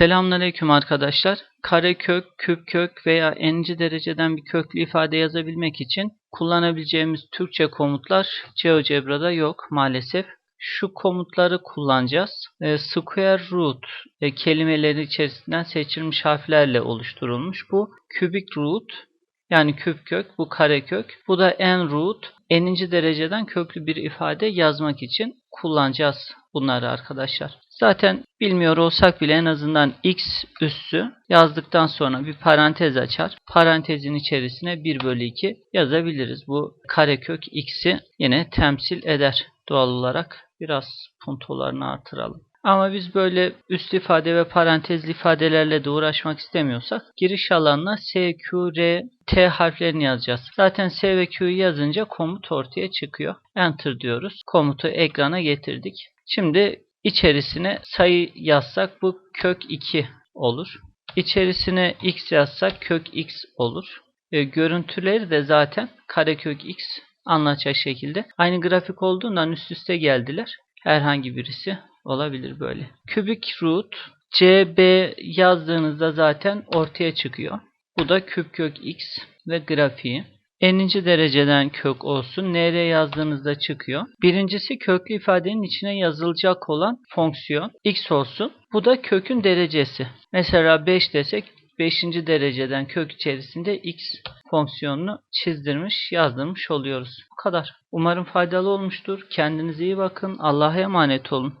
Selamünaleyküm arkadaşlar. Karekök, küpkök veya n'inci dereceden bir köklü ifade yazabilmek için kullanabileceğimiz Türkçe komutlar GeoGebra'da yok maalesef. Şu komutları kullanacağız. E, square root e, kelimeleri içerisinden seçilmiş harflerle oluşturulmuş. Bu kübik root yani küpkök, bu karekök. Bu da n root. N'inci dereceden köklü bir ifade yazmak için kullanacağız bunları arkadaşlar. Zaten bilmiyor olsak bile en azından x üssü yazdıktan sonra bir parantez açar. Parantezin içerisine 1 bölü 2 yazabiliriz. Bu karekök x'i yine temsil eder doğal olarak. Biraz puntolarını artıralım. Ama biz böyle üst ifade ve parantezli ifadelerle de uğraşmak istemiyorsak giriş alanına S, Q, R, T harflerini yazacağız. Zaten S ve Q'yu yazınca komut ortaya çıkıyor. Enter diyoruz. Komutu ekrana getirdik. Şimdi içerisine sayı yazsak bu kök 2 olur. İçerisine x yazsak kök x olur. E, görüntüleri de zaten karekök x anlatacak şekilde. Aynı grafik olduğundan üst üste geldiler. Herhangi birisi olabilir böyle. Kübik root CB yazdığınızda zaten ortaya çıkıyor. Bu da küp kök x ve grafiği. N'inci dereceden kök olsun. NR yazdığınızda çıkıyor. Birincisi köklü ifadenin içine yazılacak olan fonksiyon x olsun. Bu da kökün derecesi. Mesela 5 desek 5. dereceden kök içerisinde x fonksiyonunu çizdirmiş, yazdırmış oluyoruz. Bu kadar. Umarım faydalı olmuştur. Kendinize iyi bakın. Allah'a emanet olun.